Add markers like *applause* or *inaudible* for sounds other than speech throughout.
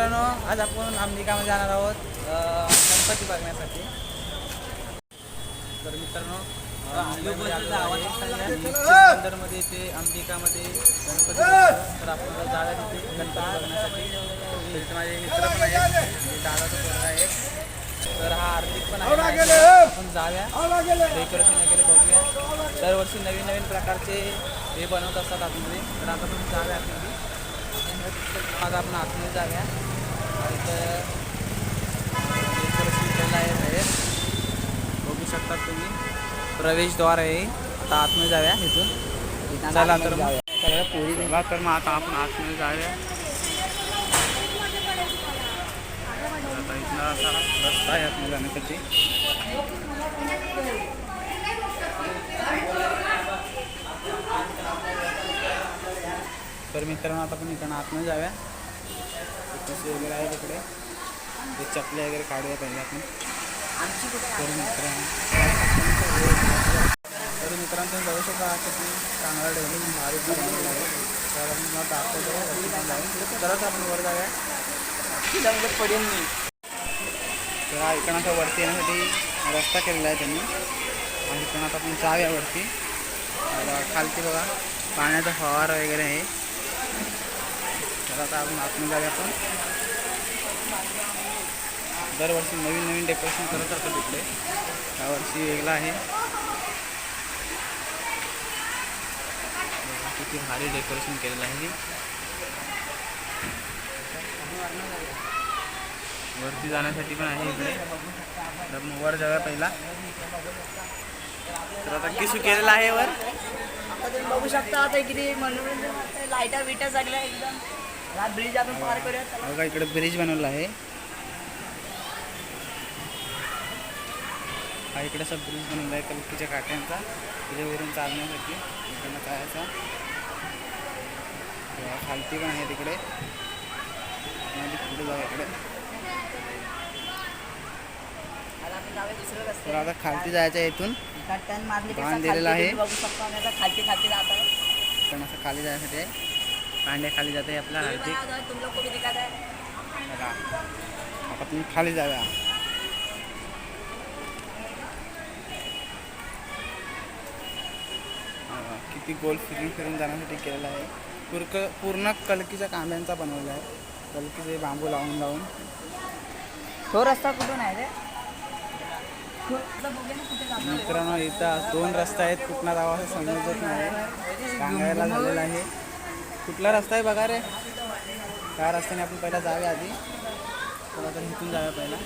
मित्रांनो आज आपण अंबिकामध्ये जाणार आहोत गणपती बघण्यासाठी. तर मित्रांनो अं, ते अंबिकामध्ये गणपती तर आपण जाऊया तिथे गणपती बघण्यासाठी. माझे मित्र पण आहेत. आणि पोरगा आहे. तर हा आर्थिक पण आहे. आपण जाऊया. डेकोरेशन वगैरे बघूया. दरवर्षी नवीन नवीन प्रकारचे हे बनवत असतात आतमध्ये. तर आता आपण जाऊया आतमध्ये आज आपण आतमध्ये जाऊया. बघू शकता तुम्ही प्रवेशद्वार आहे आता आतमध्ये जाऊया इथून चला तर पोरी चला तर मग आता आपण आतमध्ये जाऊया आता इथला असा रस्ता आहे आतमध्ये जाण्यासाठी तर मित्रांनो आता आपण इकडनं आतमध्ये जाऊया. कसे वगैरे आहे तिकडे ते चपले वगैरे काढूया पहिले आपण. तर मित्रांनो. तर मित्रांनो तुम्ही बघू शकता किती चांगला डेव्हलप भारी आहे. तर मला मग दाखवतो. वरती तरच आपण वर जाऊया. म्हणजे पडेल मी तर हा इकडं आता वरती येण्यासाठी रस्ता केलेला आहे त्यांनी. आणि इकडं आता आपण जाऊया वरती. खालती बघा पाण्याचा फवारा वगैरे आहे. तर आता आपण आपण जाऊया आपण. दरवर्षी नवीन नवीन डेकोरेशन करत असतात तिकडे यावर्षी वेगळं आहे. किती भारी डेकोरेशन केलेलं आहे. वरती जाण्यासाठी पण आहे इकडे. तर आपण वर जाऊया पहिला. तर आता किसू केलेला आहे वर. आता तुम्ही बघू शकता आता किती मनोरंजन लाईटा बिटा सगळ्या एकदम. ब्रिज आपण पार करूया चला. बघा इकडे ब्रिज बनवला आहे. हा इकडे असा ब्रिज बनवला आहे कलकीच्या काट्यांचा. त्याच्यावरून चालण्यासाठी इकडनं तेव्हा खालती पण आहे तिकडे. पुढे जाऊ इकडे. तर आता खालती जायचं आहे इथून. खालती दिलेला आहे. खालती खालती जात आहे. पण असं खाली जायसाठी आहे. पांड्या खाली जाते आपला हार्दिक आता तुम्ही खाली जाऊया. किती गोल फिरून फिरून जाण्यासाठी केलेला आहे. पूर्ण पूर्ण कलकीच्या कांद्यांचा बनवला आहे. कलकीचे बांबू लावून लावून. तो रस्ता कुठून आहे रे? मित्रांनो इथं दोन रस्ते आहेत. कुठला जावा असं समजत नाही. सांगायला झालेला आहे. कुठला रस्ता आहे बघा रे? त्या रस्त्याने आपण पहिला जाऊया आधी. चला तर इथून जाऊया पहिला.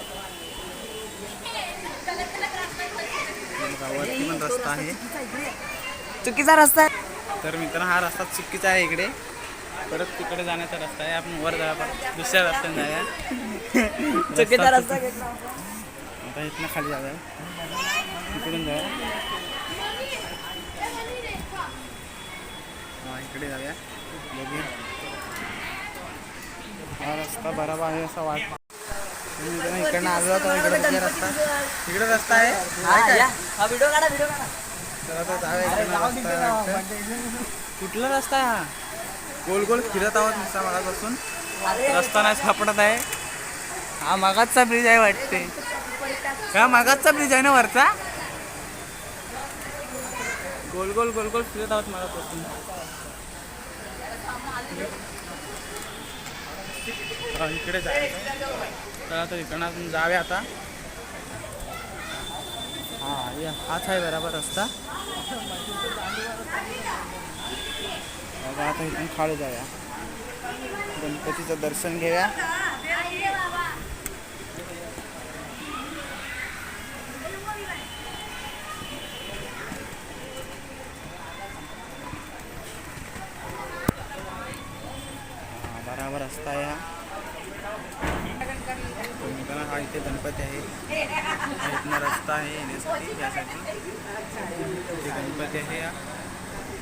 वरती पण रस्ता आहे. चुकीचा रस्ता आहे. तर मित्रांनो हा रस्ता चुकीचा आहे इकडे. परत तिकडे जाण्याचा रस्ता आहे. आपण वर परत. दुसऱ्या रस्त्याने जाऊया. *laughs* चुकीचा रस्ता घेतला. आता इथनं खाली जाऊया. इकडून जाऊया. हा इकडे जाऊया. बघूया. हा रस्ता बरोबर आहे असा वाटतो. तुम्ही इकडनं इकडनं आलो होतो इकडे रस्ता. इकडे रस्ता आहे. हा, या. हा व्हिडिओ काढा व्हिडिओ काढा. कुठला रस्ता आहे हा? गोल गोल फिरत आहोत नुसता मागापासून. रस्ता नाही सापडत आहे. हा मागाचा ब्रिज आहे वाटते. हा मागाचा ब्रिज आहे ना वरचा? गोल गोल गोल गोल फिरत आहोत मागापासून. इकडे जायचं तर आता इकडनं जाऊया आता. हा या हाच आहे बरोबर रस्ता. बघा आता इथून खाली जाऊया. गणपतीचं दर्शन घेऊया. बराबर रस्ता आहे हा. हा इथे गणपती आहे. इथनं रस्ता आहे येण्यासाठी यासाठी. गणपती आहे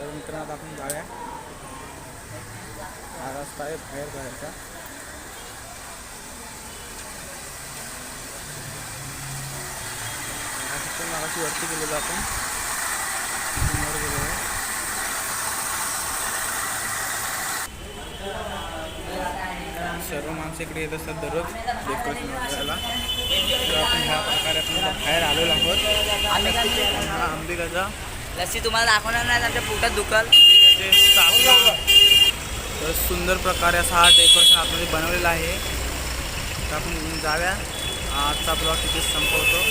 तर मित्रांनो आता आपण जाऊया. हा रस्ता आहे बाहेर बाहेरचा. मागाशी वरती गेलेलो आपण. आहे. सर्व माणसं इकडे येत असतात दररोज डेकोरेशन करायला. तर आपण ह्या प्रकारे आपण बाहेर आलेलो आहोत. अंबिकाचा लस्सी तुम्हाला दाखवणार नाही आमच्या पोटात दुखल. तर सुंदर प्रकारे असा हा डेकोरेशन आतमध्ये बनवलेला आहे. तर आपण जाऊया. आजचा ब्लॉग तिथे संपवतो.